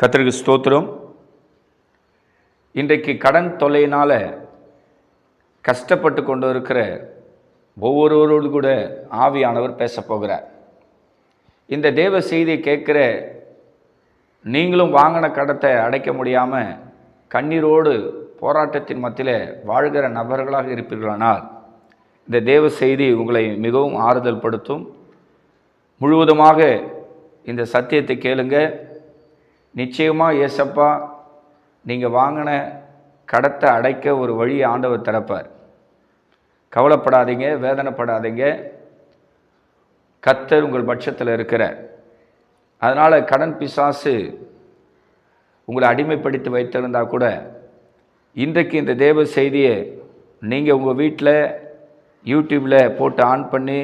கத்திரிக்கு ஸ்தோத்திரம். இன்றைக்கு கடன் தொல்லையினால் கஷ்டப்பட்டு கொண்டு இருக்கிற ஒவ்வொருவரோடு கூட ஆவியானவர் பேச போகிறார். இந்த தேவ செய்தியை கேட்குற நீங்களும் வாங்கின கடத்தை அடைக்க முடியாமல் கண்ணீரோடு போராட்டத்தின் மத்தியில் வாழ்கிற நபர்களாக இருப்பீர்களானால் இந்த தேவ செய்தி உங்களை மிகவும் ஆறுதல் படுத்தும் முழுவதுமாக இந்த சத்தியத்தை கேளுங்கள் நிச்சயமாக ஏசப்பா நீங்கள் வாங்கின கடத்தை அடைக்க ஒரு வழி ஆண்டவர் திறப்பார். கவலைப்படாதீங்க வேதனைப்படாதீங்க. கத்தர் உங்கள் பட்சத்தில் இருக்கிறார். அதனால் கடன் பிசாசு உங்களை அடிமைப்படுத்தி வைத்திருந்தா கூட இன்றைக்கு இந்த தேவ செய்தியை நீங்கள் உங்கள் வீட்டில் யூடியூப்பில் போட்டு ஆன் பண்ணி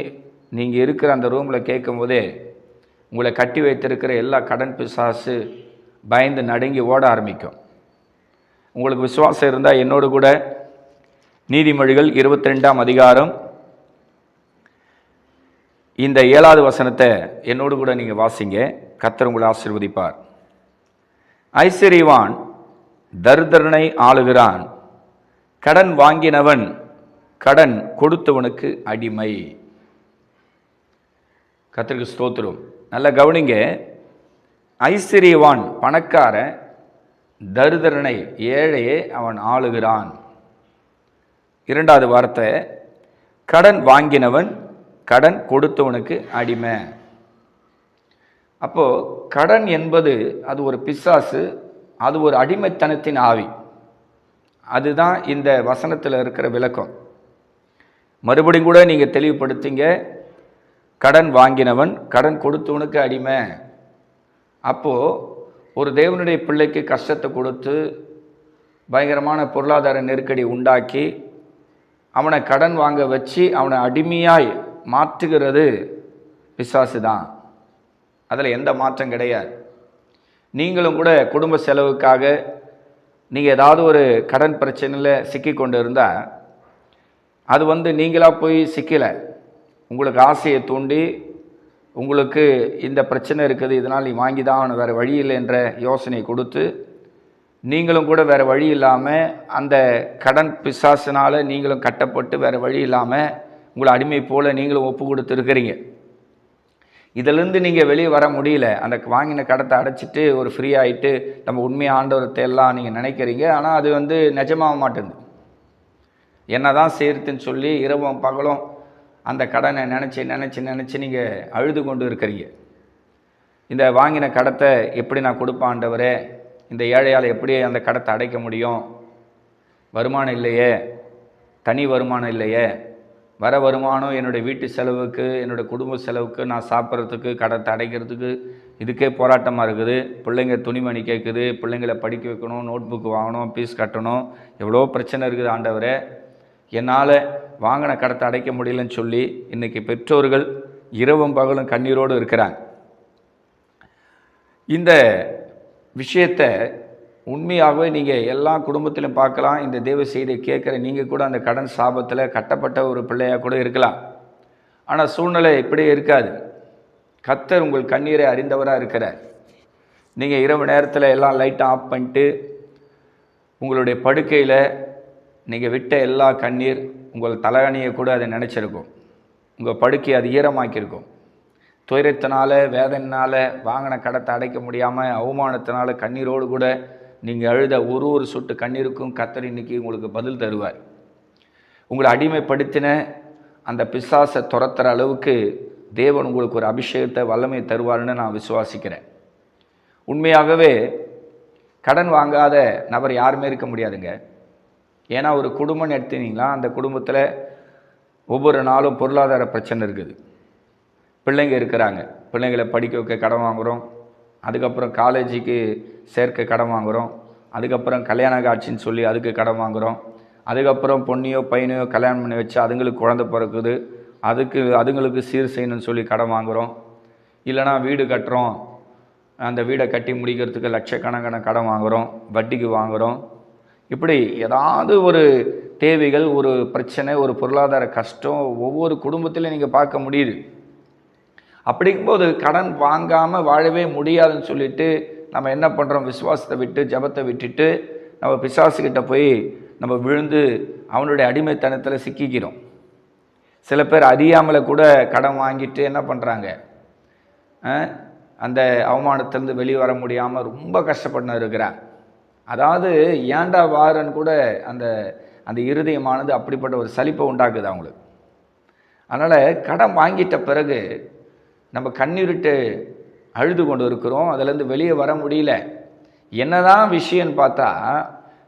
நீங்கள் இருக்கிற அந்த ரூமில் கேட்கும்போதே உங்களை கட்டி வைத்திருக்கிற எல்லா கடன் பிசாசு பயந்து நடுங்கி ஓட ஆரம்பிக்கும். உங்களுக்கு விசுவாசம் இருந்தால் என்னோடு கூட நீதிமொழிகள் இருபத்தி ரெண்டாம் அதிகாரம் இந்த ஏழாவது வசனத்தை என்னோடு கூட நீங்கள் வாசிங்க. கத்தர் உங்களை ஆசீர்வதிப்பார். ஐஸ்வர்யவான் தர்தரனை ஆளுகிறான். கடன் வாங்கினவன் கடன் கொடுத்தவனுக்கு அடிமை. கத்திரிக்கு ஸ்தோத்திரம். நல்லா கவனிங்க. ஐஸ்வரியவான் பணக்காரன் தருதரனை ஏழையே அவன் ஆளுகிறான். இரண்டாவது வார்த்தை கடன் வாங்கினவன் கடன் கொடுத்தவனுக்கு அடிமை. அப்போது கடன் என்பது அது ஒரு பிசாசு அது ஒரு அடிமைத்தனத்தின் ஆவி. அதுதான் இந்த வசனத்தில் இருக்கிற விளக்கம். மறுபடியும் கூட நீங்கள் தெளிவுபடுத்திங்க கடன் வாங்கினவன் கடன் கொடுத்தவனுக்கு அடிமை. அப்போது ஒரு தேவனுடைய பிள்ளைக்கு கஷ்டத்தை கொடுத்து பயங்கரமான பொருளாதார நெருக்கடி உண்டாக்கி அவனை கடன் வாங்க வச்சு அவனை அடிமையாய் மாற்றுகிறது பிசாசு தான். அதில் எந்த மாற்றம் கிடையாது. நீங்களும் கூட குடும்ப செலவுக்காக நீங்கள் ஏதாவது ஒரு கடன் பிரச்சனையில் சிக்கி கொண்டு இருந்தால் அது வந்து நீங்களாக போய் சிக்கலை. உங்களுக்கு ஆசையை தூண்டி உங்களுக்கு இந்த பிரச்சனை இருக்குது இதனால் நீ வாங்கி தான் வேறு வழி இல்லை என்ற யோசனை கொடுத்து நீங்களும் கூட வேறு வழி இல்லாமல் அந்த கடன் பிசாசினால் நீங்களும் கட்டப்பட்டு வேறு வழி இல்லாமல் உங்களை அடிமை போல் நீங்களும் ஒப்பு கொடுத்துருக்கிறீங்க இதிலிருந்து நீங்கள் வெளியே வர முடியல. அந்த வாங்கின கடத்தை அடைச்சிட்டு ஒரு ஃப்ரீ ஆகிட்டு நம்ம உண்மையை ஆண்டவரத்தை எல்லாம் நீங்கள் நினைக்கிறீங்க. ஆனால் அது வந்து நிஜமாக மாட்டேங்குது. என்ன தான் சேர்த்துன்னு சொல்லி இரவும் பகலும் அந்த கடனை நினச்சி நினச்சி நினச்சி நீங்கள் அழுது கொண்டு இருக்கிறீங்க. இந்த வாங்கின கடத்தை எப்படி நான் கொடுப்பாண்டவரே இந்த ஏழையால் எப்படி அந்த கடத்தை அடைக்க முடியும்? வருமானம் இல்லையே? தனி வருமானம் இல்லையே? வர வருமானம் என்னுடைய வீட்டு செலவுக்கு என்னுடைய குடும்ப செலவுக்கு நான் சாப்பிட்றதுக்கு கடத்தை அடைக்கிறதுக்கு இதுக்கே போராட்டமாக இருக்குது. பிள்ளைங்க துணிமணி கேட்குது பிள்ளைங்களை படிக்க வைக்கணும் நோட் புக் வாங்கணும் ஃபீஸ் கட்டணும். எவ்வளோ பிரச்சனை இருக்குது ஆண்டவரே. என்னால் வாங்கின கடத்தை அடைக்க முடியலன்னு சொல்லி இன்றைக்கி பெற்றோர்கள் இரவும் பகலும் கண்ணீரோடு இருக்கிறாங்க. இந்த விஷயத்தை உண்மையாகவே நீங்கள் எல்லா குடும்பத்திலும் பார்க்கலாம். இந்த தேவ செய்தியை கேட்குற நீங்கள் கூட அந்த கடன் சாபத்தில் கட்டப்பட்ட ஒரு பிள்ளையாக கூட இருக்கலாம். ஆனால் சூழ்நிலை இப்படியே இருக்காது. கத்தர் உங்கள் கண்ணீரை அறிந்தவராக இருக்கிறார். நீங்கள் இரவு நேரத்தில் எல்லாம் லைட்டை ஆஃப் பண்ணிட்டு உங்களுடைய படுக்கையில் நீங்கள் விட்ட எல்லா கண்ணீர் உங்கள் தலையணியை கூட அதை நினச்சிருக்கும். உங்கள் படுக்கை அது ஈரமாக்கியிருக்கும். துயரத்தினால வேதனைனால் வாங்கின கடத்தை அடைக்க முடியாமல் அவமானத்தினால கண்ணீரோடு கூட நீங்கள் அழுத ஒரு ஒரு சொட்டு கண்ணீருக்கும் கத்தர் இன்னைக்கு உங்களுக்கு பதில் தருவார். உங்களை அடிமைப்படுத்தின அந்த பிசாசை துரத்துற அளவுக்கு தேவன் உங்களுக்கு ஒரு அபிஷேகத்தை வல்லமை தருவார்னு நான் விசுவாசிக்கிறேன். உண்மையாகவே கடன் வாங்காத நபர் யாருமே இருக்க முடியாதுங்க. ஏன்னா ஒரு குடும்பம்னு எடுத்தீங்கன்னா அந்த குடும்பத்தில் ஒவ்வொரு நாளும் பொருளாதார பிரச்சனை இருக்குது. பிள்ளைங்க இருக்கிறாங்க. பிள்ளைங்களை படிக்க வைக்க கடன் வாங்குகிறோம் அதுக்கப்புறம் காலேஜுக்கு சேர்க்க கடன் வாங்குகிறோம் அதுக்கப்புறம் கல்யாண காட்சின்னு சொல்லி அதுக்கு கடன் வாங்குகிறோம் அதுக்கப்புறம் பொண்ணையோ பையனையோ கல்யாணம் பண்ணி வச்சு அதுங்களுக்கு குழந்த பிறக்குது. அதுக்கு அதுங்களுக்கு சீர் செய்யணும்னு சொல்லி கடன் வாங்குகிறோம் இல்லைனா வீடு கட்டுறோம். அந்த வீடை கட்டி முடிக்கிறதுக்கு லட்சக்கணக்கான கடன் வாங்குகிறோம் வட்டிக்கு வாங்குகிறோம் இப்படி ஏதாவது ஒரு தேவைகள் ஒரு பிரச்சனை ஒரு பொருளாதார கஷ்டம் ஒவ்வொரு குடும்பத்திலையும் நீங்கள் பார்க்க முடியுது. அப்படிங்கும்போது கடன் வாங்காமல் வாழவே முடியாதுன்னு சொல்லிட்டு நம்ம என்ன பண்ணுறோம் விசுவாசத்தை விட்டு ஜபத்தை விட்டுட்டு நம்ம பிசாசுக்கிட்ட போய் நம்ம விழுந்து அவனுடைய அடிமைத்தனத்தில் சிக்கிக்கிறோம். சில பேர் அறியாமல் கூட கடன் வாங்கிட்டு என்ன பண்ணுறாங்க அந்த அவமானத்திலேருந்து வெளியே வர முடியாமல் ரொம்ப கஷ்டப்பட்டு இருக்கிறான் அதாவது ஏண்டா வாரன் கூட அந்த அந்த இருதயமானது அப்படிப்பட்ட ஒரு சலிப்பை உண்டாக்குது அவங்களுக்கு. அதனால் கடன் வாங்கிட்ட பிறகு நம்ம கண்ணீரிட்டு அழுது கொண்டு இருக்கிறோம். அதுலேருந்து வெளியே வர முடியல. என்னதான் விஷயம்னு பார்த்தா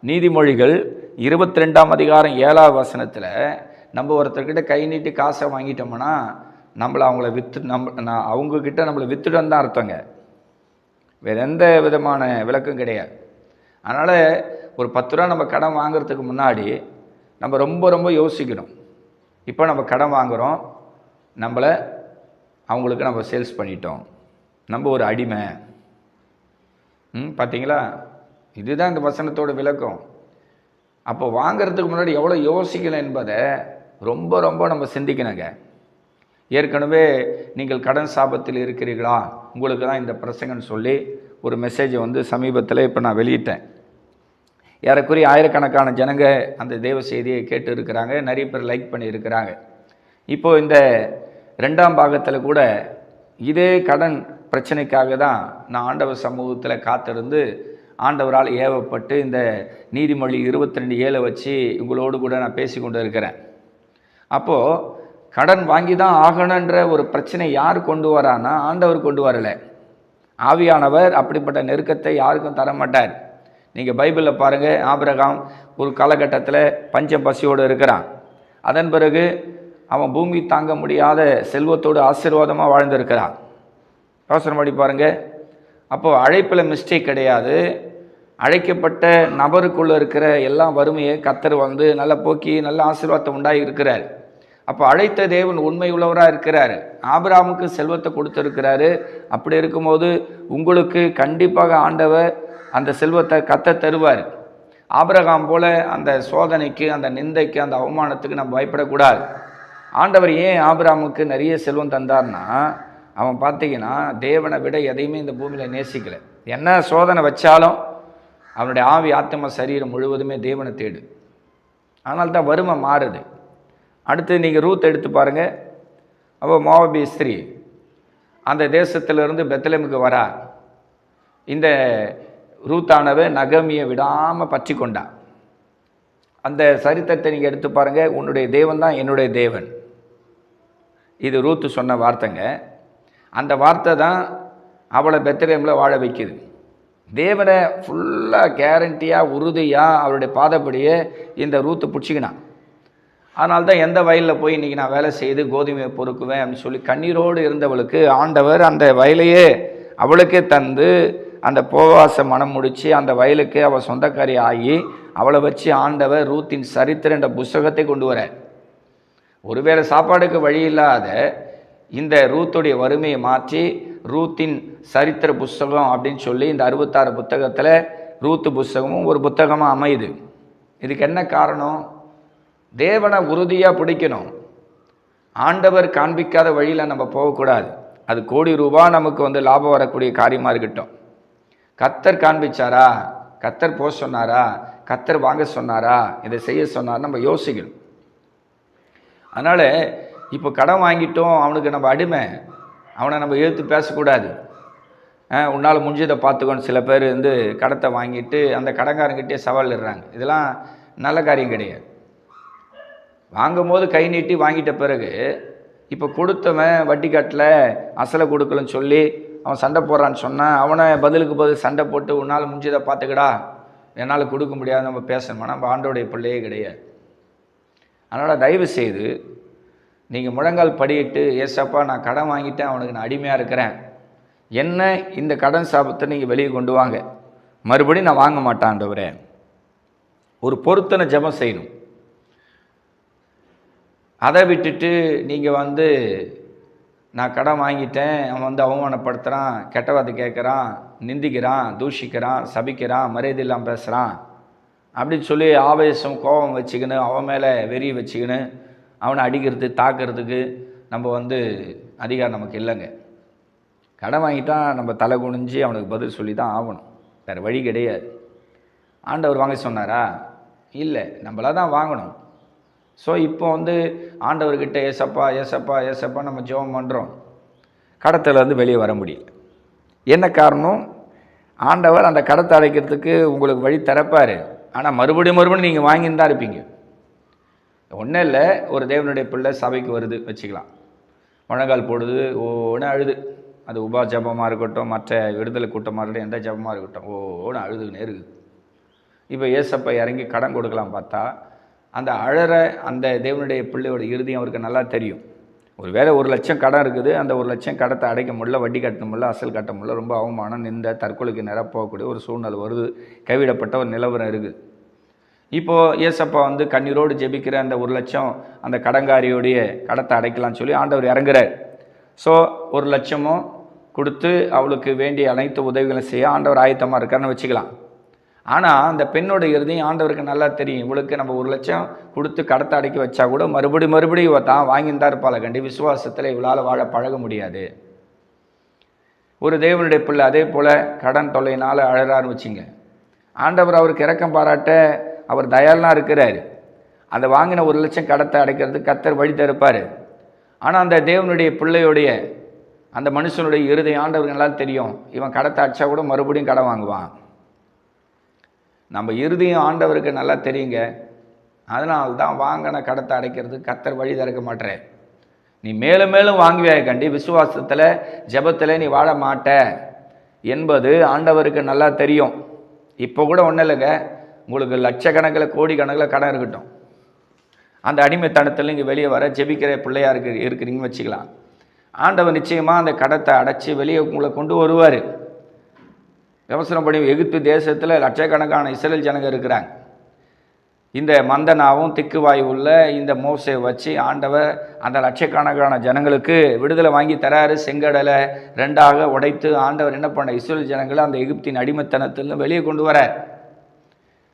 நீதிமொழிகள் இருபத்தி ரெண்டாம் அதிகாரம் ஏழாவது வசனத்தில் நம்ம ஒருத்தர்கிட்ட கை நீட்டி காசை வாங்கிட்டோம்னா நம்மளை அவங்கள விற்று நம்ம நான் அவங்கக்கிட்ட நம்மளை வித்துட்டோன்னு தான் அர்த்தங்க. வேறு எந்த விதமான விளக்கம் கிடையாது. அதனால் ஒரு பத்து ரூபா நம்ம கடன் வாங்குறதுக்கு முன்னாடி நம்ம ரொம்ப ரொம்ப யோசிக்கணும். இப்போ நம்ம கடன் வாங்குகிறோம் நம்மளை அவங்களுக்கு நம்ம சேல்ஸ் பண்ணிட்டோம். நம்ம ஒரு அடிமை. ம் பார்த்தீங்களா இதுதான் இந்த வசனத்தோட விளக்கம். அப்போ வாங்கிறதுக்கு முன்னாடி எவ்வளோ யோசிக்கணும் என்பதை ரொம்ப ரொம்ப நம்ம சிந்திக்கணுங்க. ஏற்கனவே நீங்கள் கடன் சாபத்தில் இருக்கிறீர்களா? உங்களுக்கு தான் இந்த பிரசங்கன்னு சொல்லி ஒரு மெசேஜை வந்து சமீபத்தில் இப்போ நான் வெளியிட்டேன். ஏறக்குறைய ஆயிரக்கணக்கான ஜனங்க அந்த தேவ செய்தியை கேட்டு இருக்கிறாங்க நிறைய பேர் லைக் பண்ணியிருக்கிறாங்க. இப்போது இந்த ரெண்டாம் பாகத்தில் கூட இதே கடன் பிரச்சனைக்காக தான் நான் ஆண்டவர் சமூகத்தில் காத்திருந்து ஆண்டவரால் ஏவப்பட்டு இந்த நீதிமொழி இருபத்தி ரெண்டு ஏழை வச்சு உங்களோடு கூட நான் பேசி கொண்டு இருக்கிறேன் அப்போது கடன் வாங்கி தான் ஆகணுன்ற ஒரு பிரச்சனை யார் கொண்டு வரான்னா ஆண்டவர் கொண்டு வரலை. ஆவியானவர் அப்படிப்பட்ட நெருக்கத்தை யாருக்கும் தர மாட்டார் நீங்கள் பைபிளில் பாருங்கள் ஆபிரகாம் ஒரு காலகட்டத்தில் பஞ்சம் பசியோடு இருக்கிறான். அதன் பிறகு அவன் பூமி தாங்க முடியாத செல்வத்தோடு ஆசீர்வாதமாக வாழ்ந்திருக்கிறான். யோசனை பண்ணி பாருங்கள் அப்போது அழைப்பில் மிஸ்டேக் கிடையாது. அழைக்கப்பட்ட நபருக்குள்ளே இருக்கிற எல்லா வறுமையை கத்தர் வந்து நல்ல போக்கி நல்ல ஆசீர்வாதத்தை உண்டாகி இருக்கிறார் அப்போ அழைத்த தேவன் உண்மை உள்ளவராக இருக்கிறாரு. ஆபிராமுக்கு செல்வத்தை கொடுத்துருக்கிறாரு. அப்படி இருக்கும்போது உங்களுக்கு கண்டிப்பாக ஆண்டவர் அந்த செல்வத்தை கத்த தருவார். ஆபிரகாம் போல அந்த சோதனைக்கு அந்த நிந்தைக்கு அந்த அவமானத்துக்கு நம்ம பயப்படக்கூடாது. ஆண்டவர் ஏன் ஆபிராமுக்கு நிறைய செல்வம் தந்தார்னா அவன் பார்த்தீங்கன்னா தேவனை விட எதையுமே இந்த பூமியில் நேசிக்கலை. என்ன சோதனை வச்சாலும் அவனுடைய ஆவி ஆத்தம சரீரம் முழுவதுமே தேவனை தேடு. ஆனால் தான் வறுமை மாறுது. அடுத்து நீங்கள் ரூத் எடுத்து பாருங்கள் அப்போ மோவபி ஸ்திரீ அந்த தேசத்திலிருந்து பெத்தலேமுக்கு வரா. இந்த ரூத்தானவை நகமியை விடாமல் பற்றி கொண்டா. அந்த சரித்திரத்தை நீங்கள் எடுத்து பாருங்கள் உன்னுடைய தேவன் தான் என்னுடைய தேவன். இது ரூத்து சொன்ன வார்த்தைங்க. அந்த வார்த்தை தான் அவளை பெத்தலேமில் வாழ வைக்குது. தேவனை ஃபுல்லாக கேரண்டியாக உறுதியாக அவருடைய பாதப்படியே இந்த ரூத்து பிடிச்சிக்கினான். அதனால தான் எந்த வயலில் போய் இன்றைக்கி நான் வேலை செய்து கோதுமையை பொறுக்குவேன் அப்படின்னு சொல்லி கண்ணீரோடு இருந்தவளுக்கு ஆண்டவர் அந்த வயலையே அவளுக்கே தந்து அந்த போவாச மனம் முடித்து அந்த வயலுக்கு அவள் சொந்தக்காரி ஆகி அவளை வச்சு ஆண்டவர் ரூத்தின் சரித்திர என்ற புஸ்தகத்தை கொண்டு வர ஒருவேளை சாப்பாடுக்கு வழி இல்லாத இந்த ரூத்துடைய வறுமையை மாற்றி ரூத்தின் சரித்திர புஸ்தகம் அப்படின்னு சொல்லி இந்த அறுபத்தாறு புத்தகத்தில் ரூத்து புஸ்தகமும் ஒரு புத்தகமாக அமையுது. இதுக்கு என்ன காரணம்? தேவனை உறுதியாக பிடிக்கணும். ஆண்டவர் காண்பிக்காத வழியில் நம்ம போகக்கூடாது. அது கோடி ரூபா நமக்கு வந்து லாபம் வரக்கூடிய காரியமாக இருக்கட்டும். கத்தர் காண்பிச்சாரா? கத்தர் போக சொன்னாரா? கத்தர் வாங்க சொன்னாரா? இதை செய்ய சொன்னார் நம்ம யோசிக்கணும். அதனால் இப்போ கடன் வாங்கிட்டோம் அவனுக்கு நம்ம அடிமை. அவனை நம்ம எழுத்து பேசக்கூடாது. உன்னால் முடிஞ்சதை பார்த்துக்கணும் சில பேர் வந்து கடத்தை வாங்கிட்டு அந்த கடங்காரங்கிட்டே சவால் இடுறாங்க. இதெல்லாம் நல்ல காரியம் கிடையாது. வாங்கும்போது கை நீட்டி வாங்கிட்ட பிறகு இப்போ கொடுத்தவன் வட்டி கட்டல அசலை கொடுக்கலன்னு சொல்லி அவன் சண்டை போடுறான்னு சொன்னான் அவனை பதிலுக்கு பதில் சண்டை போட்டு உன்னால் முடிஞ்சதை பார்த்துக்கடா. என்னால் கொடுக்க முடியாது நம்ம பேசணுமா? நம்ம ஆண்டோடைய பிள்ளையே கிடையாது. அதனால் தயவு செய்து நீங்கள் முழங்கால் படியிட்டு ஏசப்பா நான் கடன் வாங்கிட்டேன் அவனுக்கு நான் அடிமையாக இருக்கிறேன். என்ன இந்த கடன் சாபத்தை நீங்கள் வெளியே கொண்டு வாங்க. மறுபடியும் நான் வாங்க மாட்டேன் ஒரு பொருத்தனை ஜபம் செய்யணும். அதை விட்டுட்டு நீங்கள் வந்து நான் கடன் வாங்கிட்டேன். அவன் வந்து அவமானப்படுத்துகிறான் கெட்ட வார்த்தை கேட்குறான் நிந்திக்கிறான் தூஷிக்கிறான் சபிக்கிறான் மரியாதை இல்லாமல் பேசுகிறான் அப்படின்னு சொல்லி ஆவேசம் கோபம் வச்சுக்கின்னு அவன் மேலே வெறி வச்சுக்கின்னு அவனை அடிக்கிறது தாக்கிறதுக்கு நம்ம வந்து அதிகாரம் நமக்கு இல்லைங்க. கடன் வாங்கிட்டான் நம்ம தலை குனிஞ்சு அவனுக்கு பதில் சொல்லி தான் ஆகணும். வேறு வழி கிடையாது. ஆண்டவர் வாங்க சொன்னாரா? இல்லை. நம்மளாக தான் வாங்கணும். ஸோ இப்போ வந்து ஆண்டவர்கிட்ட ஏசப்பா ஏசப்பா ஏசப்பா நம்ம ஜெபம் பண்ணுறோம் கடத்தில் வந்து வெளியே வர முடியல. என்ன காரணம்? ஆண்டவர் அந்த கடத்தை அடைக்கிறதுக்கு உங்களுக்கு வழி திறப்பார் ஆனால் மறுபடியும் மறுபடியும் நீங்கள் வாங்கின்னு தான் இருப்பீங்க. ஒன்றும் இல்லை ஒரு தேவனுடைய பிள்ளை சபைக்கு வருது வச்சுக்கலாம். முழங்கால் போடுது ஓன்னு அழுது. அது உபா ஜபமாக இருக்கட்டும் மற்ற விடுதலை கூட்டமாக இருக்கட்டும் எந்த ஜபமாக இருக்கட்டும் ஓன்னு அழுது இருக்குது. இப்போ ஏசப்பா இறங்கி கடன் கொடுக்கலாம் பார்த்தா அந்த அழற அந்த தேவனுடைய பிள்ளையோட இறுதி அவருக்கு நல்லா தெரியும். ஒரு வேளை ஒரு லட்சம் கடன் இருக்குது அந்த ஒரு லட்சம் கடத்தை அடைக்க முடியல வட்டி கட்ட முடியல அசல் கட்ட முடியல ரொம்ப அவமானம் நிந்த தற்கொலைக்கு நேரம் போகக்கூடிய ஒரு சூழ்நிலை வருது கைவிடப்பட்ட ஒரு நிலவரம் இருக்குது. இப்போது ஏசப்பா வந்து கண்ணீரோடு ஜெபிக்கிற அந்த ஒரு லட்சம் அந்த கடங்காரியோடைய கடத்தை அடைக்கலாம்னு சொல்லி ஆண்டவர் இறங்குறார். ஸோ ஒரு லட்சமும் கொடுத்து அவளுக்கு வேண்டிய அனைத்து உதவிகளும் செய்ய ஆண்டவர் ஆயத்தமாக இருக்காருன்னு வச்சுக்கலாம். ஆனால் அந்த பெண்ணோட இறுதியும் ஆண்டவருக்கு நல்லா தெரியும். இவளுக்கு நம்ம ஒரு லட்சம் கொடுத்து கடத்தை அடக்கி வச்சா கூட மறுபடி மறுபடியும் இவ தான் வாங்கியிருந்தா இருப்பாள் கண்டி விசுவாசத்தில் இவளால் வாழ பழக முடியாது. ஒரு தேவனுடைய பிள்ளை அதே போல் கடன் தொல்லையினால் அழறான்னு வச்சுங்க. ஆண்டவர் அவருக்கு இறக்கம் பாராட்ட அவர் தயாலாக இருக்கிறார். அந்த வாங்கின ஒரு லட்சம் கடத்தை அடைக்கிறது கத்தர் வழி தருப்பார். ஆனால் அந்த தேவனுடைய பிள்ளையுடைய அந்த மனுஷனுடைய இறுதி ஆண்டவர்கள் நல்லா தெரியும். இவன் கடத்தை அடிச்சா கூட மறுபடியும் கடன் வாங்குவான். நம்ம இறுதியும் ஆண்டவருக்கு நல்லா தெரியுங்க. அதனால தான் வாங்கின கடத்தை அடைக்கிறது கத்தர் வழி திறக்க மாட்டேன் நீ மேலும் மேலும் வாங்குவியாய் கண்டி விசுவாசத்தில் ஜெபத்தில் நீ வாழ மாட்ட. என்பது ஆண்டவருக்கு நல்லா தெரியும். இப்போ கூட ஒன்றும் இல்லைங்க. உங்களுக்கு லட்சக்கணக்கில் கோடி கணக்கில் கடன் இருக்கட்டும். அந்த அடிமைத்தனத்தில் நீங்கள் வெளியே வர ஜெபிக்கிற பிள்ளையாக இருக்கு இருக்கிறீங்கன்னு வச்சுக்கலாம். ஆண்டவர் நிச்சயமாக அந்த கடத்தை அடைச்சி வெளியே உங்களை கொண்டு வருவார். விவசாயப்படி எகிப்து தேசத்தில் லட்சக்கணக்கான இஸ்ரேல் ஜனங்க இருக்கிறாங்க. இந்த மந்தனாவும் திக்குவாய் உள்ள இந்த மோசை வச்சு ஆண்டவர் அந்த லட்சக்கணக்கான ஜனங்களுக்கு விடுதலை வாங்கி தராரு செங்கடலை ரெண்டாக உடைத்து ஆண்டவர் என்ன பண்ண இஸ்ரேல் ஜனங்களை அந்த எகிப்தின் அடிமைத்தனத்திலிருந்து வெளியே கொண்டு வர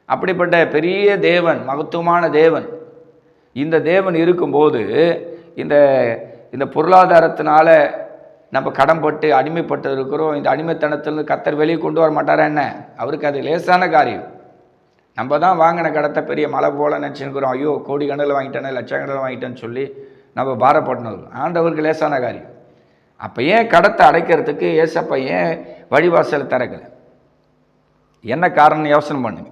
அப்படிப்பட்ட பெரிய தேவன் மகத்துவமான தேவன். இந்த தேவன் இருக்கும்போது இந்த இந்த பொருளாதாரத்தினால நம்ம கடன்பட்டு அடிமைப்பட்டு இருக்கிறோம். இந்த அடிமைத்தனத்திலிருந்து கத்தர் வெளியே கொண்டு வர மாட்டாரா என்ன? அவருக்கு அது லேசான காரியம். நம்ம தான் வாங்கின கடத்தை பெரிய மலை போல நினச்சிருக்கிறோம். ஐயோ கோடி கணக்கில் வாங்கிட்டேனே லட்சக்கணக்கில் வாங்கிட்டேன்னு சொல்லி நம்ம பாரப்பட்டணும் ஆண்டவருக்கு லேசான காரியம். அப்போ ஏன் கடத்தை அடைக்கிறதுக்கு ஏசப்பா ஏன் வழிவாசலை திறக்கலை? என்ன காரணம் யோசனை பண்ணுங்க.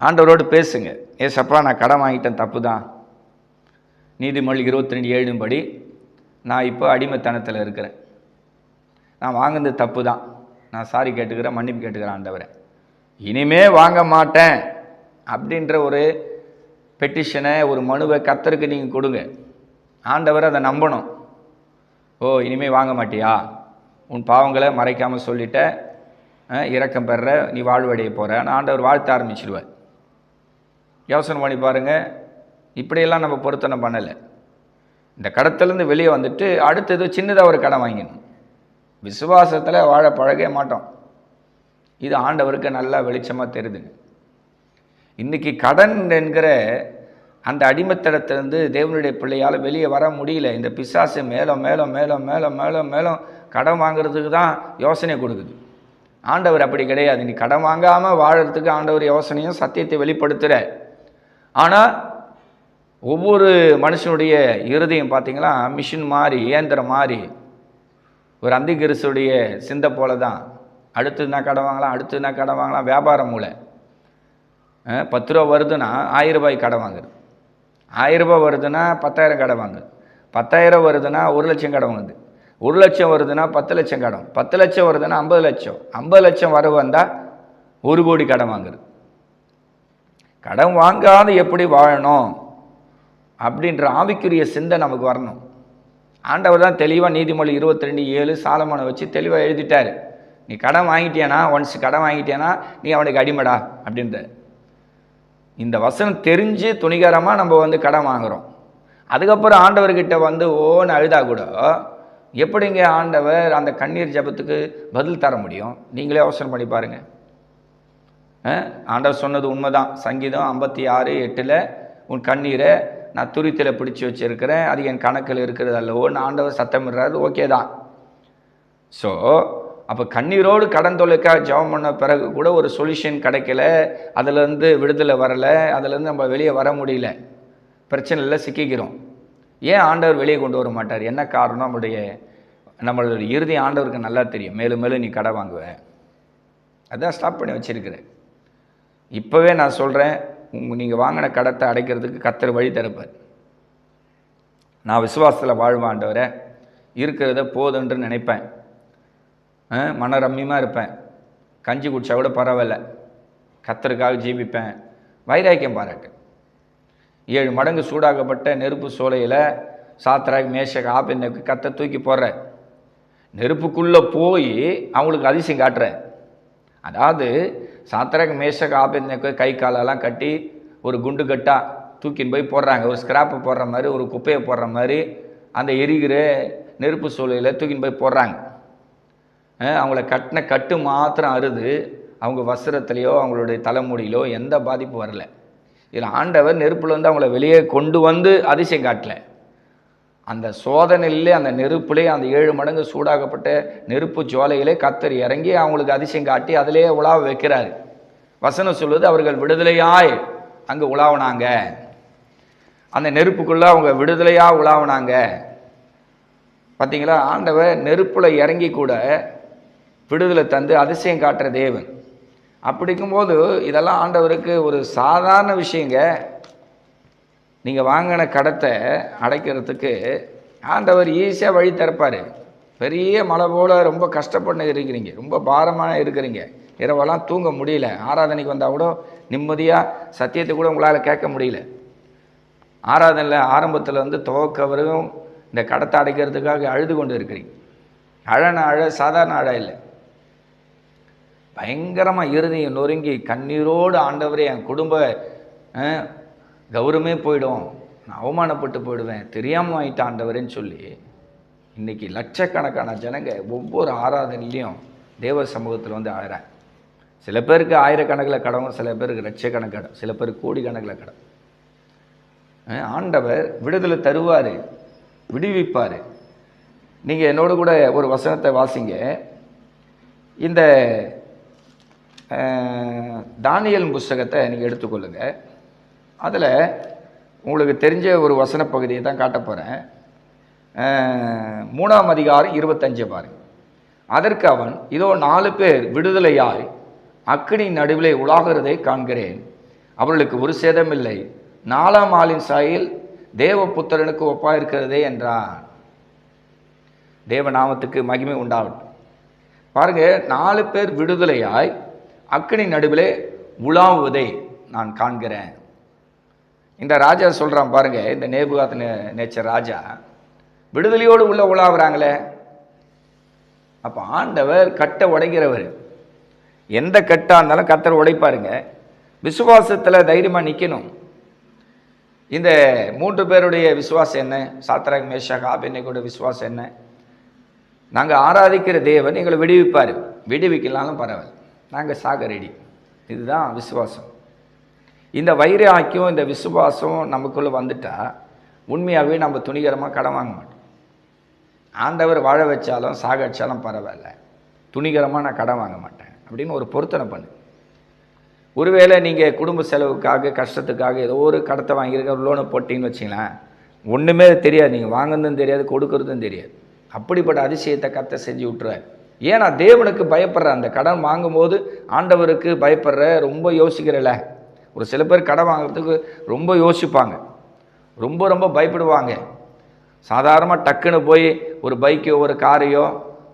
ஆண்டவரோடு பேசுங்க. ஏசப்பா நான் கடன் வாங்கிட்டேன் தப்பு தான். நீதிமொழி இருபத்தி ரெண்டு ஏழும்படி நான் இப்போ அடிமைத்தனத்தில் இருக்கிறேன். நான் வாங்கினது தப்பு தான் நான் சாரி கேட்டுக்கிறேன் மன்னிப்பு கேட்டுக்கிறேன் ஆண்டவரை. இனிமே வாங்க மாட்டேன் அப்படின்ற ஒரு பெட்டிஷனை ஒரு மனுவை கத்தருக்கு நீங்கள் கொடுங்க. ஆண்டவர் அதை நம்பணும். ஓ இனிமேல் வாங்க மாட்டியா? உன் பாவங்களை மறைக்காமல் சொல்லிட்ட இறக்கம் பெற நீ வாழ்வடைய போகிற ஆண்டவர் வாழ்த்த ஆரம்பிச்சிடுவார் யோசனை பண்ணி பாருங்கள் இப்படியெல்லாம் நம்ம பொருத்தனை பண்ணலை. இந்த கடத்திலேருந்து வெளியே வந்துட்டு அடுத்தது சின்னதாக ஒரு கடன் வாங்கிடணும் விசுவாசத்தில் வாழ பழகவே மாட்டோம். இது ஆண்டவருக்கு நல்லா வெளிச்சமாக தெரியுதுங்க இன்றைக்கி கடன் என்கிற அந்த அடிமத்தடத்திலிருந்து தேவனுடைய பிள்ளையால் வெளியே வர முடியல. இந்த பிசாசு மேலும் மேலும் மேலும் மேலும் மேலும் மேலும் கடன் வாங்குறதுக்கு தான் யோசனை கொடுக்குது. ஆண்டவர் அப்படி கிடையாது. நீ கடன் வாங்காமல் வாழறதுக்கு ஆண்டவர் யோசனையும் சத்தியத்தை வெளிப்படுத்துகிற ஆனால் ஒவ்வொரு மனுஷனுடைய இருதயம் பார்த்தீங்களா? மிஷின் மாதிரி இயந்திரம் மாதிரி ஒரு அந்திகிரிசுடைய சிந்தை போல தான் அடுத்து என்ன கடன் வாங்கலாம்? அடுத்து என்ன கடன் வாங்கலாம்? வியாபாரம் மூளை. பத்து ரூபா வருதுன்னா ஆயிரம் ரூபாய் கடை வாங்குது. ஆயிரம் ரூபாய் வருதுன்னா பத்தாயிரம் கடை வாங்குது. பத்தாயிரம் வருதுன்னா ஒரு லட்சம் கடை வாங்குது. ஒரு லட்சம் வருதுன்னா பத்து லட்சம் கடன் பத்து லட்சம் வருதுன்னா ஐம்பது லட்சம். ஐம்பது லட்சம் வர வந்தால் ஒரு கோடி கடன் வாங்குது. கடன் வாங்காத எப்படி வாழணும்? அப்படின்ற ஆவிக்குரிய சிந்தை நமக்கு வரணும். ஆண்டவர் தான் தெளிவாக நீதிமொழி இருபத்தி ரெண்டு ஏழு சாலமனை வச்சு தெளிவாக எழுதிட்டார். நீ கடன் வாங்கிட்டியானா? ஒன்ஸ் கடன் வாங்கிட்டியானா? நீ அவனுக்கு அடிமடா அப்படின்ற இந்த வசனம் தெரிஞ்சு துணிகரமாக நம்ம வந்து கடன் வாங்குறோம். அதுக்கப்புறம் ஆண்டவர்கிட்ட வந்து ஓன்னு அழுதா கூட எப்படிங்க ஆண்டவர் அந்த கண்ணீர் ஜெபத்துக்கு பதில் தர முடியும்? நீங்களே யோசனை பண்ணி பாருங்கள் ஆண்டவர் சொன்னது உண்மைதான். சங்கீதம் ஐம்பத்தி ஆறு எட்டில் உன் கண்ணீரை நான் துருத்தில் பிடிச்சி வச்சுருக்கிறேன் அது என் கணக்கில் இருக்கிறது அல்லவோ? நான் ஆண்டவர் சத்தமிடுறாரு ஓகே தான். ஸோ அப்போ கண்ணீரோடு கடன் தொலைக்காக ஜெபம் பண்ண பிறகு கூட ஒரு சொல்யூஷன் கிடைக்கல அதுலேருந்து விடுதலை வரலை அதுலேருந்து நம்ம வெளியே வர முடியல. பிரச்சனையில் சிக்கிக்கிறோம். ஏன் ஆண்டவர் வெளியே கொண்டு வர மாட்டார்? என்ன காரணம்? நம்முடைய நம்மளுடைய இறுதி ஆண்டவருக்கு நல்லா தெரியும். மேலும் மேலும் நீ கடை வாங்குவ. அதான் ஸ்டாப் பண்ணி வச்சிருக்கிறேன். இப்போவே நான் சொல்கிறேன் நீங்கள் வாங்கின கடத்தை அடைக்கிறதுக்கு கத்தர் வழி திறப்பார் நான் விசுவாசத்தில் வாழ்வாண்டவரை இருக்கிறத போதுன்று நினைப்பேன். ஆ, மனரம்யமாக இருப்பேன். கஞ்சி குடிச்சா கூட பரவாயில்ல. கத்தருக்காக ஜீவிப்பேன். வைராக்கியம் பாராட்டு. ஏழு மடங்கு சூடாக்கப்பட்ட நெருப்பு சோலையில் சாத்திராக் மேஷக் ஆபின்னுக்கு கத்தை தூக்கி போடுற நெருப்புக்குள்ளே போய் அவங்களுக்கு அதிசயம் காட்டுற அதாவது சாத்திராக் மேஷ ஆபின்னுக்கு கை காலெல்லாம் கட்டி ஒரு குண்டு கட்டா தூக்கின்னு போய் போடுறாங்க. ஒரு ஸ்கிராப்பை போடுற மாதிரி ஒரு குப்பையை போடுற மாதிரி அந்த எரிகிற நெருப்பு சூழலில் தூக்கின்னு போய் போடுறாங்க. அவங்கள கட்டின கட்டு மாத்திரம் அறுது. அவங்க வஸ்திரத்துலேயோ அவங்களுடைய தலைமுடியிலோ எந்த பாதிப்பும் வரல. இதில் ஆண்டவர் நெருப்புலேருந்து அவங்கள வெளியே கொண்டு வந்து அதிசயம் காட்டலை. அந்த சோதனையிலே அந்த நெருப்புலே அந்த ஏழு மடங்கு சூடாகப்பட்ட நெருப்பு ஜுவாலையிலே கத்தர் இறங்கி அவங்களுக்கு அதிசயம் காட்டி அதிலே உலாவ வைக்கிறாரு. வசனம் சொல்வது அவர்கள் விடுதலையாய் அங்கே உலாவினாங்க. அந்த நெருப்புக்குள்ளே அவங்க விடுதலையாக உலாவினாங்க. பார்த்தீங்களா ஆண்டவர் நெருப்பில் இறங்கி கூட விடுதலை தந்து அதிசயம் காட்டுற தேவன். அப்படிக்கும்போது இதெல்லாம் ஆண்டவருக்கு ஒரு சாதாரண விஷயங்க. நீங்கள் வாங்கின கடத்தை அடைக்கிறதுக்கு ஆண்டவர் ஈஸியாக வழி திறப்பார். பெரிய மலை போல் ரொம்ப கஷ்டப்பட்டு இருக்கிறீங்க. ரொம்ப பாரமாக இருக்கிறீங்க. இரவெல்லாம் தூங்க முடியல. ஆராதனைக்கு வந்தால் கூட நிம்மதியாக சத்தியத்தை கூட உங்களால் கேட்க முடியல. ஆராதனையில் ஆரம்பத்தில் வந்து துவக்க வரையும் இந்த கடத்தை அடைக்கிறதுக்காக அழுது கொண்டு இருக்கிறீங்க. அழன அழ சாதாரண அழ இல்லை. பயங்கரமாக இறுதியை நொறுங்கி கண்ணீரோடு ஆண்டவரே என் குடும்ப கௌரவமே போயிடும். நான் அவமானப்பட்டு போயிடுவேன். தெரியாமல் ஆயிட்ட சொல்லி இன்னைக்கு லட்சக்கணக்கான ஜனங்க ஒவ்வொரு ஆராதனையிலையும் தேவ சமூகத்தில் வந்து அழறாங்க சில பேருக்கு ஆயிரக்கணக்கில் கடவும் சில பேருக்கு லட்சக்கணக்கு கடன் சில பேருக்கு கோடிக்கணக்கில் கடன் ஆண்டவர் விடுதலை தருவார் விடுவிப்பார். நீங்கள் என்னோட கூட ஒரு வசனத்தை வாசிங்க. இந்த தானியல் புஸ்தகத்தை நீங்கள் எடுத்துக்கொள்ளுங்கள் அதில் உங்களுக்கு தெரிஞ்ச ஒரு வசன பகுதியை தான் காட்ட போகிறேன் மூணாம் அதிகாரம் இருபத்தஞ்சு பாருங்க. அதற்கு அவன் இதோ நாலு பேர் விடுதலையாய் அக்கினி நடுவிலே உலாகிறதை காண்கிறேன். அவர்களுக்கு ஒரு சேதமில்லை. நாலாம் ஆளின் சாயில் தேவபுத்திரனுக்கு ஒப்பாயிருக்கிறதே என்றான். தேவநாமத்துக்கு மகிமை உண்டாகட்டும். பாருங்க நாலு பேர் விடுதலையாய் அக்கினி நடுவிலே உலாவுவதை நான் காண்கிறேன். இந்த ராஜா சொல்கிறான் பாருங்க இந்த நேபுகாத் நேச்சர் ராஜா விடுதலையோடு உள்ள உலாவுறாங்களே? அப்போ ஆண்டவர் கட்டை உடைக்கிறவர். எந்த கட்டாக இருந்தாலும் கத்தர் உடைப்பாருங்க. விசுவாசத்தில் தைரியமாக நிற்கணும் இந்த மூன்று பேருடைய விசுவாசம் என்ன? சாத்ராக் மேஷாக் ஆபென்னைக்கோட விசுவாசம் என்ன? நாங்கள் ஆராதிக்கிற தேவன் எங்களை விடுவிப்பார். விடுவிக்கலாலும் பரவாயில்ல. நாங்கள் சாக ரெடி இதுதான் விசுவாசம். இந்த வைராக்கியம் இந்த விசுவாசம் நமக்குள்ளே வந்துட்டால் உண்மையாகவே நம்ம துணிகரமாக கடன் வாங்க மாட்டோம். ஆண்டவர் வாழ வச்சாலும் சாக வச்சாலும் பரவாயில்ல. துணிகரமாக நான் கடன் வாங்க மாட்டேன். அப்படின்னு ஒரு பொருத்தனை பண்ணு. ஒருவேளை நீங்கள் குடும்ப செலவுக்காக கஷ்டத்துக்காக ஏதோ ஒரு கடத்தை வாங்கியிருக்க லோனை போட்டிங்கன்னு வச்சிங்களேன் ஒன்றுமே தெரியாது. நீங்கள் வாங்குறதும் தெரியாது கொடுக்கறதும் தெரியாது. அப்படிப்பட்ட அதிசயத்தை கத்தை செஞ்சு விட்டுருவார் ஏன்னா தேவனுக்கு பயப்படுற அந்த கடன் வாங்கும்போது ஆண்டவருக்கு பயப்படுற ரொம்ப யோசிக்கிறல. ஒரு சில பேர் கடை வாங்குறதுக்கு ரொம்ப யோசிப்பாங்க. ரொம்ப ரொம்ப பயப்படுவாங்க. சாதாரணமாக டக்குன்னு போய் ஒரு பைக்கையோ ஒரு காரையோ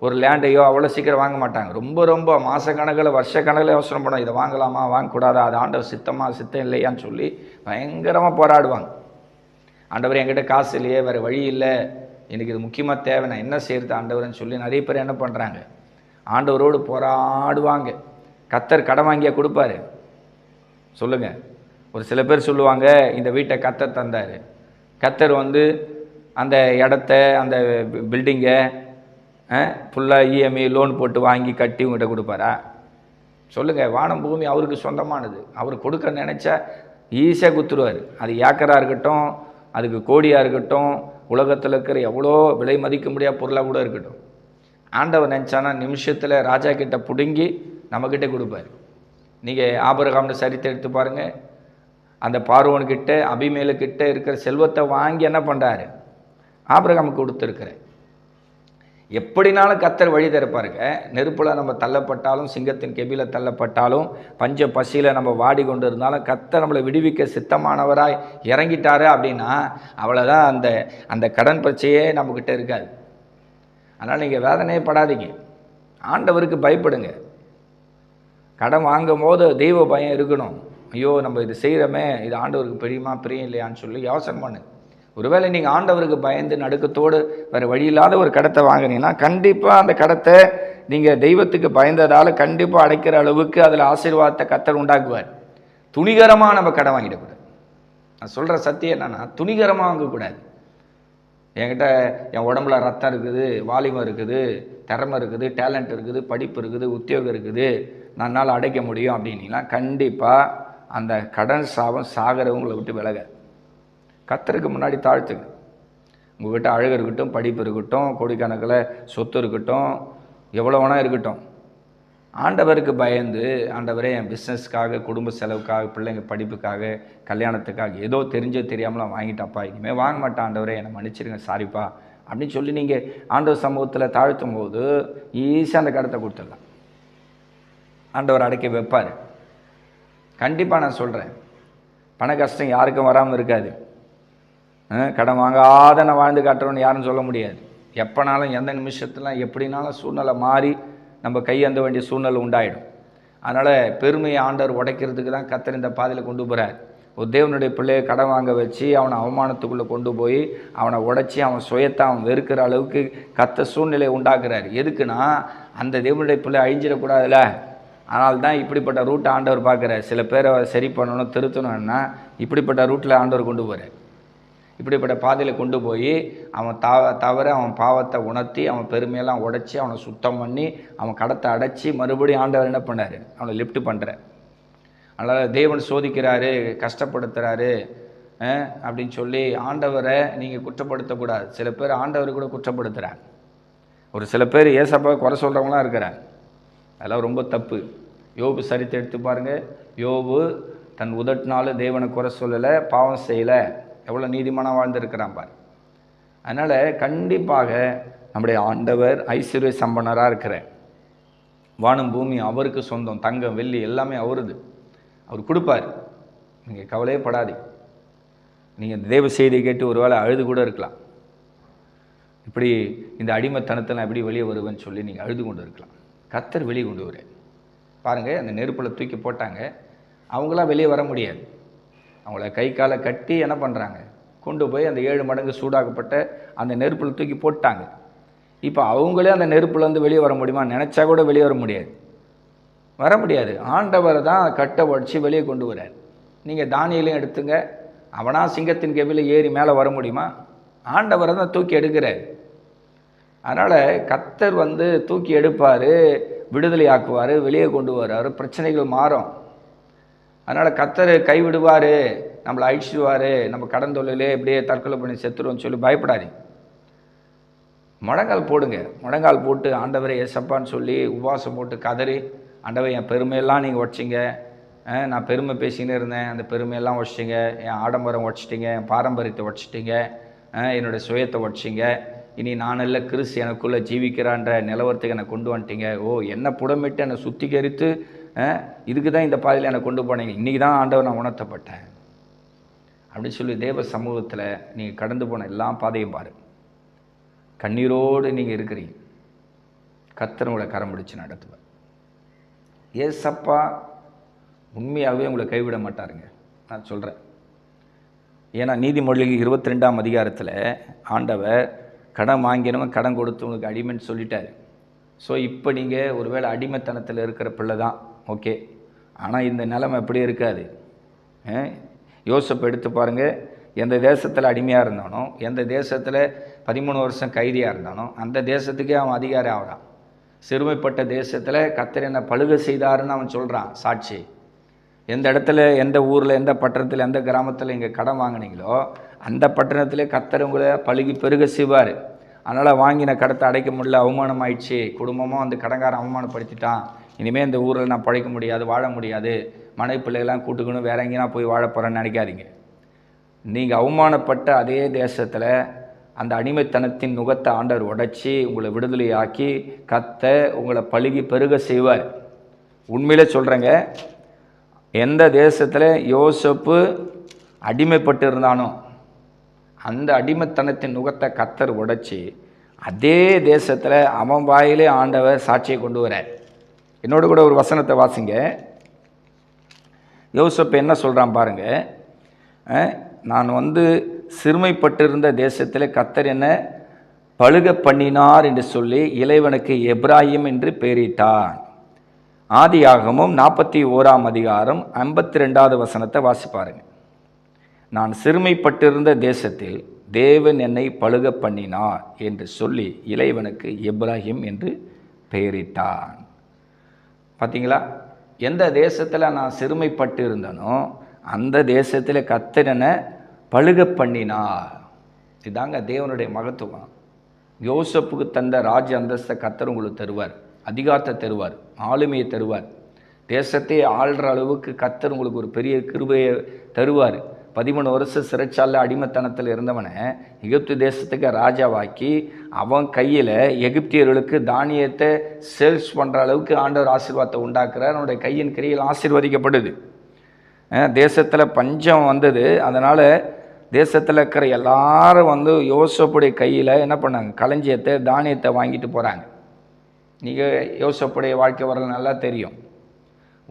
ஒரு லேண்டையோ அவ்வளோ சீக்கிரம் வாங்க மாட்டாங்க. ரொம்ப ரொம்ப மாதக்கணக்கில் வருஷக்கணக்கில் யோசனை பண்ணுவோம் இதை வாங்கலாமா வாங்கக்கூடாதா? அது ஆண்டவர் சித்தமாக சித்தம் இல்லையான்னு சொல்லி பயங்கரமாக போராடுவாங்க. ஆண்டவர் என்கிட்ட காசு இல்லையே வேறு வழி இல்லை. எனக்கு இது முக்கியமாக தேவை. நான் என்ன செய்கிறது ஆண்டவர்னு சொல்லி நிறைய பேர் என்ன பண்ணுறாங்க ஆண்டவரோடு போராடுவாங்க. கத்தர் கடன் வாங்கியா கொடுப்பாரு. சொல்லுங்கள் ஒரு சில பேர் சொல்லுவாங்க இந்த வீட்டை கத்தர் தந்தார். கத்தர் வந்து அந்த இடத்த அந்த பில்டிங்கை ஃபுல்லாக இஎம்ஐ லோன் போட்டு வாங்கி கட்டி உங்கள்கிட்ட கொடுப்பாரா? சொல்லுங்கள் வானம் பூமி அவருக்கு சொந்தமானது. அவர் கொடுக்க நினச்சா ஈஸியாக குத்துருவார். அது ஏக்கராக இருக்கட்டும் அதுக்கு கோடியாக இருக்கட்டும் உலகத்தில் இருக்கிற எவ்வளோ விலை மதிக்க முடியாத பொருளாக கூட இருக்கட்டும். ஆண்டவர் நினச்சானா நிமிஷத்தில் ராஜா கிட்ட பிடுங்கி நம்மக்கிட்ட கொடுப்பாரு. நீங்கள் ஆபரகாம்னு சரித்தை எடுத்து பாருங்கள் அந்த பார்வோன்கிட்ட அபிமேலுக்கிட்ட இருக்கிற செல்வத்தை வாங்கி என்ன பண்ணுறாரு ஆபரகாமுக்கு கொடுத்துருக்குறேன் எப்படினாலும் கத்தர் வழி திறப்பாருங்க. நெருப்பில் நம்ம தள்ளப்பட்டாலும் சிங்கத்தின் கெபியில் தள்ளப்பட்டாலும் பஞ்ச பசியில் நம்ம வாடி கொண்டு இருந்தாலும் கத்தர் நம்மளை விடுவிக்க சித்தமானவராக இறங்கிட்டாரு அப்படின்னா அவ்வளோதான் அந்த அந்த கடன் பிரச்சையே நம்மக்கிட்ட இருக்காது. அதனால் நீங்கள் வேதனையே படாதீங்க. ஆண்டவருக்கு பயப்படுங்க. கடன் வாங்கும் போது தெய்வ பயம் இருக்கணும். ஐயோ நம்ம இது செய்கிறோமே இது ஆண்டவருக்கு பிரியுமா பிரியம் இல்லையான்னு சொல்லி யோசனை பண்ணு. ஒருவேளை நீங்கள் ஆண்டவருக்கு பயந்து நடுக்கத்தோடு வேறு வழி இல்லாத ஒரு கடத்தை வாங்குனீங்கன்னா கண்டிப்பாக அந்த கடத்தை நீங்கள் தெய்வத்துக்கு பயந்ததால் கண்டிப்பாக அடைக்கிற அளவுக்கு அதில் ஆசீர்வாதத்தை கத்தர் உண்டாக்குவார். துணிகரமாக நம்ம கடன் வாங்கிடக்கூடாது. நான் சொல்கிற சத்தியம் என்னென்னா துணிகரமாக வாங்கக்கூடாது. என்கிட்ட என் உடம்புல ரத்தம் இருக்குது வாலிபம் இருக்குது திறமை இருக்குது டேலண்ட் இருக்குது படிப்பு இருக்குது உத்தியோகம் இருக்குது. நன்னால் அடைக்க முடியும் அப்படின்னீங்கன்னா கண்டிப்பாக அந்த கடன் சாபம் சாகிறவங்களை விட்டு விலக கத்தருக்கு முன்னாடி தாழ்த்துங்க. உங்கள்கிட்ட அழகு இருக்கட்டும் படிப்பு இருக்கட்டும் கோடிக்கணக்கில் சொத்து இருக்கட்டும் எவ்வளோ வேணால் இருக்கட்டும். ஆண்டவருக்கு பயந்து ஆண்டவரே என் பிஸ்னஸ்க்காக குடும்ப செலவுக்காக பிள்ளைங்க படிப்புக்காக கல்யாணத்துக்காக ஏதோ தெரிஞ்சோ தெரியாமலாம் வாங்கிட்டப்பா இனிமேல் வாங்க மாட்டேன் ஆண்டவரே என்னை மன்னிச்சிருங்க சாரிப்பா அப்படின்னு சொல்லி நீங்கள் ஆண்டவர் சமூகத்தில் தாழ்த்தும் போது ஈஸியாக அந்த கடத்தை கொடுத்துடலாம். ஆண்டவர் அடைக்க வைப்பார். கண்டிப்பாக நான் சொல்கிறேன் பண கஷ்டம் யாருக்கும் வராமல் இருக்காது. கடன் வாங்காத நான் வாழ்ந்து காட்டுறோன்னு யாரும் சொல்ல முடியாது. எப்போனாலும் எந்த நிமிஷத்துலாம் எப்படினாலும் சூழ்நிலை மாறி நம்ம கையேந்த வேண்டிய சூழ்நிலை உண்டாயிடும். அதனால் பெருமையை ஆண்டவர் உடைக்கிறதுக்கு தான் கத்தர் இந்த பாதையில் கொண்டு போகிறார் ஒரு தேவனுடைய பிள்ளையை கடன் வாங்க வச்சு அவனை அவமானத்துக்குள்ளே கொண்டு போய் அவனை உடைச்சி அவன் சுயத்தை அவன் வெறுக்கிற அளவுக்கு கத்த சூழ்நிலையை உண்டாக்குறாரு. எதுக்குன்னா அந்த தேவனுடைய பிள்ளை அழிஞ்சிடக்கூடாதுல்ல? ஆனால் தான் இப்படிப்பட்ட ரூட்டை ஆண்டவர் பார்க்குற சில பேரை சரி பண்ணணும் திருத்தணும்னா இப்படிப்பட்ட ரூட்டில் ஆண்டவர் கொண்டு போகிறார் இப்படிப்பட்ட பாதையில் கொண்டு போய் அவன் தாவ தவிர அவன் பாவத்தை உணர்த்தி அவன் பெருமையெல்லாம் உடச்சி அவனை சுத்தம் பண்ணி அவன் கடத்தை அடைச்சி மறுபடியும் ஆண்டவர் என்ன பண்ணார்? அவனை லிஃப்ட் பண்ணுற அதனால் தேவன் சோதிக்கிறாரு கஷ்டப்படுத்துகிறாரு அப்படின்னு சொல்லி ஆண்டவரை நீங்கள் குற்றப்படுத்தக்கூடாது. சில பேர் ஆண்டவர் கூட குற்றப்படுத்துகிறார் ஒரு சில பேர் ஏசப்பா குறை சொல்கிறவங்களாம் இருக்கிறார் அதெல்லாம் ரொம்ப தப்பு. யோபு சரித்தை எடுத்து பாருங்கள் யோபு தன் உதட்டினாலும் தேவனை குறை சொல்லலை பாவம் செய்யலை. எவ்வளோ நீதிமானாக வாழ்ந்துருக்கிறான் பார். அதனால் கண்டிப்பாக நம்முடைய ஆண்டவர் ஐஸ்வர்ய சம்பனராக இருக்கிற வானம் பூமி அவருக்கு சொந்தம் தங்கம் வெள்ளி எல்லாமே அவருது. அவர் கொடுப்பார். நீங்கள் கவலையே படாதீங்க. நீங்கள் தேவ செய்தியை கேட்டு ஒரு வேளை அழுது கூட இருக்கலாம். இப்படி இந்த அடிமைத்தனத்தில் எப்படி வெளியே வருவேன்னு சொல்லி நீங்கள் அழுது கொண்டு இருக்கலாம். கத்தர் வெளியே கொண்டு வரேன் பாருங்கள் அந்த நெருப்பில் தூக்கி போட்டாங்க. அவங்களாம் வெளியே வர முடியாது. அவங்கள கை காலை கட்டி என்ன பண்ணுறாங்க கொண்டு போய் அந்த ஏழு மடங்கு சூடாக்கப்பட்ட அந்த நெருப்பில் தூக்கி போட்டாங்க. இப்போ அவங்களே அந்த நெருப்புலேருந்து வெளியே வர முடியுமா? நினச்சா கூட வெளியே வர முடியாது. வர முடியாது. ஆண்டவர் தான் கட்டை உடச்சி வெளியே கொண்டு வரார் நீங்கள் தானியலையும் எடுத்துங்க. அவனா சிங்கத்தின் கெவில ஏறி மேலே வர முடியுமா? ஆண்டவரை தான் தூக்கி எடுக்கிறார். அதனால் கத்தர் வந்து தூக்கி எடுப்பார். விடுதலையாக்குவார் வெளியே கொண்டு வருவார் பிரச்சனைகள் மாறும். அதனால் கத்தர் கைவிடுவார் நம்மளை அழிச்சிடுவார் நம்ம கடன் தொழிலே இப்படியே தற்கொலை பண்ணி செத்துருவோம்னு சொல்லி பயப்படாதீங்க. முழங்கால் போடுங்க. முழங்கால் போட்டு ஆண்டவரை ஏசப்பான்னு சொல்லி உபவாசம் போட்டு கதறி ஆண்டவர் என் பெருமையெல்லாம் நீங்கள் உடச்சிங்க. நான் பெருமை பேசின்னு இருந்தேன். அந்த பெருமையெல்லாம் உடச்சிங்க. என் ஆடம்பரம் உடச்சிட்டிங்க. என் பாரம்பரியத்தை உடச்சிட்டிங்க. என்னுடைய சுயத்தை உடச்சிங்க. இனி நான் இல்லை கிறிஸ்து எனக்குள்ளே ஜீவிக்கிறான்ற நிலவரத்துக்கு என்னை கொண்டு வந்துட்டீங்க. ஓ என்ன புடமிட்டு என்னை சுத்திகரித்து இதுக்கு தான் இந்த பாதையில் என்னை கொண்டு போனீங்க. இன்றைக்கி தான் ஆண்டவர் நான் உணர்த்தப்பட்டேன். அப்படின்னு சொல்லி தேவ சமூகத்தில் நீங்கள் கடந்து போன எல்லா பாதையும் பாரு. கண்ணீரோடு நீங்கள் இருக்கிறீங்க. கத்தனோட கரம் பிடிச்சு நடத்துவார். ஏசப்பா உண்மையாகவே உங்களை கைவிட மாட்டாருங்க. நான் சொல்கிறேன் ஏன்னா நீதிமொழிகள் இருபத்தி ரெண்டாம் அதிகாரத்தில் ஆண்டவர் கடன் வாங்கினவன் கடன் கொடுத்தவனுக்கு அடிமைன்னு சொல்லிட்டாரு. ஸோ இப்போ நீங்கள் ஒருவேளை அடிமைத்தனத்தில் இருக்கிற பிள்ளை தான். ஓகே ஆனால் இந்த நிலைமை எப்படி இருக்காது. யோசிப்பு எடுத்து பாருங்கள் எந்த தேசத்தில் அடிமையாக இருந்தானோ எந்த தேசத்தில் பதிமூணு வருஷம் கைதியாக இருந்தானோ அந்த தேசத்துக்கே அவன் அதிகாரி ஆகிறான் சிறுமைப்பட்ட தேசத்தில் கத்தர் என்னை பழுக செய்தாருன்னு அவன் சொல்கிறான் சாட்சி. எந்த இடத்துல எந்த ஊரில் எந்த பட்டணத்தில் எந்த கிராமத்தில் இங்கே கடன் வாங்கினீங்களோ அந்த பட்டணத்திலே கத்தர் உங்களை பழுகி பெருக செய்வார். அதனால் வாங்கின கடத்தை அடைக்க முடியல அவமானம் ஆயிடுச்சு குடும்பமும் அந்த கடங்காரன் அவமானப்படுத்திட்டான். இனிமேல் இந்த ஊரில் நான் பழைக்க முடியாது வாழ முடியாது. மனைவி பிள்ளைகள்லாம் கூட்டுக்கணும் வேற எங்கேயா போய் வாழ போகிறேன்னு நினைக்காதீங்க. நீங்கள் அவமானப்பட்ட அதே தேசத்தில் அந்த அடிமைத்தனத்தின் நுகத்தை ஆண்டவர் உடைச்சி உங்களை விடுதலையாக்கி கத்த உங்களை பழுகி பெருக செய்வார். உண்மையிலே சொல்கிறேங்க எந்த தேசத்தில் யோசப்பு அடிமைப்பட்டு இருந்தானோ அந்த அடிமைத்தனத்தின் நுகத்தை கத்தர் உடைச்சி அதே தேசத்தில் அவன் வாயிலே ஆண்டவர் சாட்சியை கொண்டு வர என்னோட கூட ஒரு வசனத்தை வாசிங்க. யோசப் என்ன சொல்கிறான் பாருங்க. நான் வந்து சிறுமைப்பட்டிருந்த தேசத்தில் கத்தர் என்ன பழுக பண்ணினார் என்று சொல்லி இளைவனுக்கு எப்ராஹிம் என்று பெயரிட்டான். ஆதியாகமும் நாற்பத்தி ஓராம் அதிகாரம் ஐம்பத்தி ரெண்டாவது வசனத்தை வாசிப்பாருங்க. நான் சிறுமைப்பட்டிருந்த தேசத்தில் தேவன் என்னை பழுக பண்ணினார் என்று சொல்லி இளைவனுக்கு இப்ராஹிம் என்று பெயரிட்டான். பார்த்தீங்களா எந்த தேசத்தில் நான் சிறுமைப்பட்டு இருந்தனோ அந்த தேசத்தில் கத்திரனை பழுக பண்ணினார். இதாங்க தேவனுடைய மகத்துவம். யோசப்புக்கு தந்த ராஜ அந்தஸ்தை கத்தர் உங்களுக்கு தருவார். அதிகாரத்தை தருவார். ஆளுமையை தருவார். தேசத்தை ஆள்ற அளவுக்கு கத்தர் உங்களுக்கு ஒரு பெரிய கிருபையை தருவார். பதிமூணு வருஷம் சிறைச்சாலை அடிமைத்தனத்தில் இருந்தவனை எகிப்து தேசத்துக்கு ராஜாவாக்கி அவன் கையில் எகிப்தியர்களுக்கு தானியத்தை சேல்ஸ் பண்ணுற அளவுக்கு ஆண்டவர் ஆசீர்வாதத்தை உண்டாக்குறார். அவனுடைய கையின் கிரியில் ஆசீர்வதிக்கப்படுது. தேசத்தில் பஞ்சம் வந்தது. அதனால் தேசத்தில் இருக்கிற எல்லாரும் வந்து யோசப்புடைய கையில் என்ன பண்ணாங்க? களஞ்சியத்தை தானியத்தை வாங்கிட்டு போகிறாங்க நீங்கள் யோசப்புடைய வாழ்க்கை வரல நல்லா தெரியும்.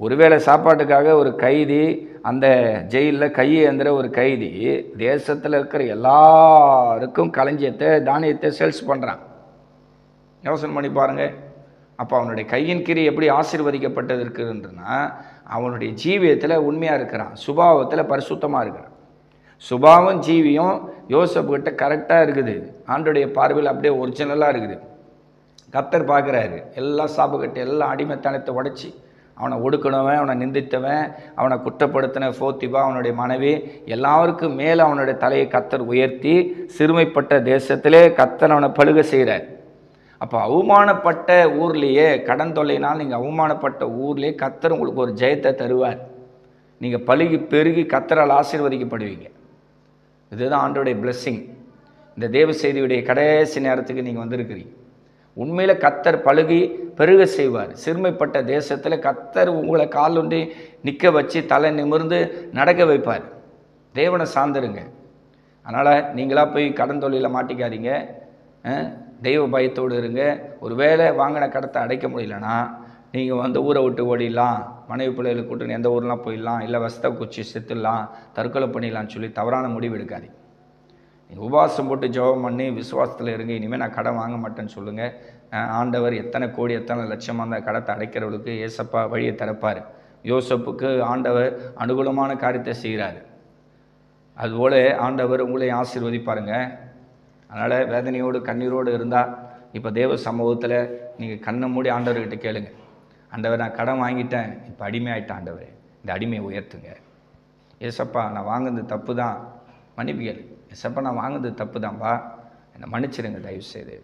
ஒருவேளை சாப்பாட்டுக்காக ஒரு கைதி அந்த ஜெயிலில் கையேந்திர ஒரு கைதி தேசத்தில் இருக்கிற எல்லாருக்கும் களஞ்சியத்தை தானியத்தை சேல்ஸ் பண்ணுறான் யோசனை பண்ணி பாருங்க. அப்போ அவனுடைய கையின் கிரி எப்படி ஆசீர்வதிக்கப்பட்டது இருக்குதுன்றனா அவனுடைய ஜீவியத்தில் உண்மையாக இருக்கிறான். சுபாவத்தில் பரிசுத்தமாக இருக்கிறான். சுபாவம் ஜீவியம் யோசப்புக்கிட்ட கரெக்டாக இருக்குது. ஆண்டுடைய பார்வையில் அப்படியே ஒரிஜினலாக இருக்குது. கத்தர் பார்க்குறாரு. எல்லாம் சாப்புக்கிட்ட எல்லாம் அடிமைத்தனத்தை உடச்சி அவனை ஒடுக்கணவன் அவனை நிந்தித்தவன் அவனை குற்றப்படுத்தின ஃபோத்திபா அவனுடைய மனைவி எல்லாருக்கும் மேலே அவனுடைய தலையை கத்தர் உயர்த்தி சிறுமைப்பட்ட தேசத்திலே கத்தர் அவனை பழுக செய்கிறார் அப்போ அவமானப்பட்ட ஊர்லேயே கடன் தொல்லைனால் நீங்கள் அவமானப்பட்ட ஊர்லேயே கத்தர் உங்களுக்கு ஒரு ஜெயத்தை தருவார். நீங்கள் பழுகி பெருகி கத்தரால் ஆசீர்வதிக்கப்படுவீங்க. இதுதான் ஆண்டோடைய blessing. இந்த தேவ செய்தியுடைய கடைசி நேரத்துக்கு நீங்கள் வந்திருக்கிறீங்க. உண்மையில் கத்தர் பழுகி பெருக செய்வார். சிறுமைப்பட்ட தேசத்தில் கத்தர் உங்களை கால் ஒன்றி நிற்க வச்சு தலை நிமிர்ந்து நடக்க வைப்பார். தேவனை சார்ந்துருங்க. அதனால் நீங்களாக போய் கடன் தொழிலில் மாட்டிக்காதீங்க. தெய்வ பயத்தோடு இருங்க. ஒரு வேளை வாங்கின கடத்தை அடைக்க முடியலன்னா நீங்கள் வந்து ஊரை விட்டு ஓடிடலாம். மனைவி பிள்ளைகளை கூட்டுன்னு எந்த ஊர்லாம் போயிடலாம். இல்லை வசத்தை குச்சி செத்துடலாம். தற்கொலை பண்ணிடலாம்னு சொல்லி தவறான முடிவு எடுக்காதீங்க. உபவாசம் போட்டு ஜெபம் பண்ணி விசுவாசத்தில் இருங்க இனிமேல் நான் கடன் வாங்க மாட்டேன்னு சொல்லுங்கள் ஆண்டவர் எத்தனை கோடி எத்தனை லட்சமாக அந்த கடத்தை அடைக்கிறவளுக்கு ஏசப்பா வழியை திறப்பார். யோசப்புக்கு ஆண்டவர் அனுகூலமான காரியத்தை செய்கிறார் அதுபோல் ஆண்டவர் உங்களையும் ஆசீர்வதிப்பாருங்க. அதனால் வேதனையோடு கண்ணீரோடு இருந்தால் இப்போ தேவ சமூகத்தில் நீங்கள் கண்ணை மூடி ஆண்டவர்கிட்ட கேளுங்க. ஆண்டவர் நான் கடன் வாங்கிட்டேன். இப்போ அடிமையாயிட்டேன் ஆண்டவர் இந்த அடிமையை உயர்த்துங்க. ஏசப்பா நான் வாங்குனது தப்பு தான் மன்னிப்பு கேளு. ஏசப்பா நான் வாங்குனது தப்பு தான்ப்பா என்னை மன்னிச்சிடுங்க தயவு செய்து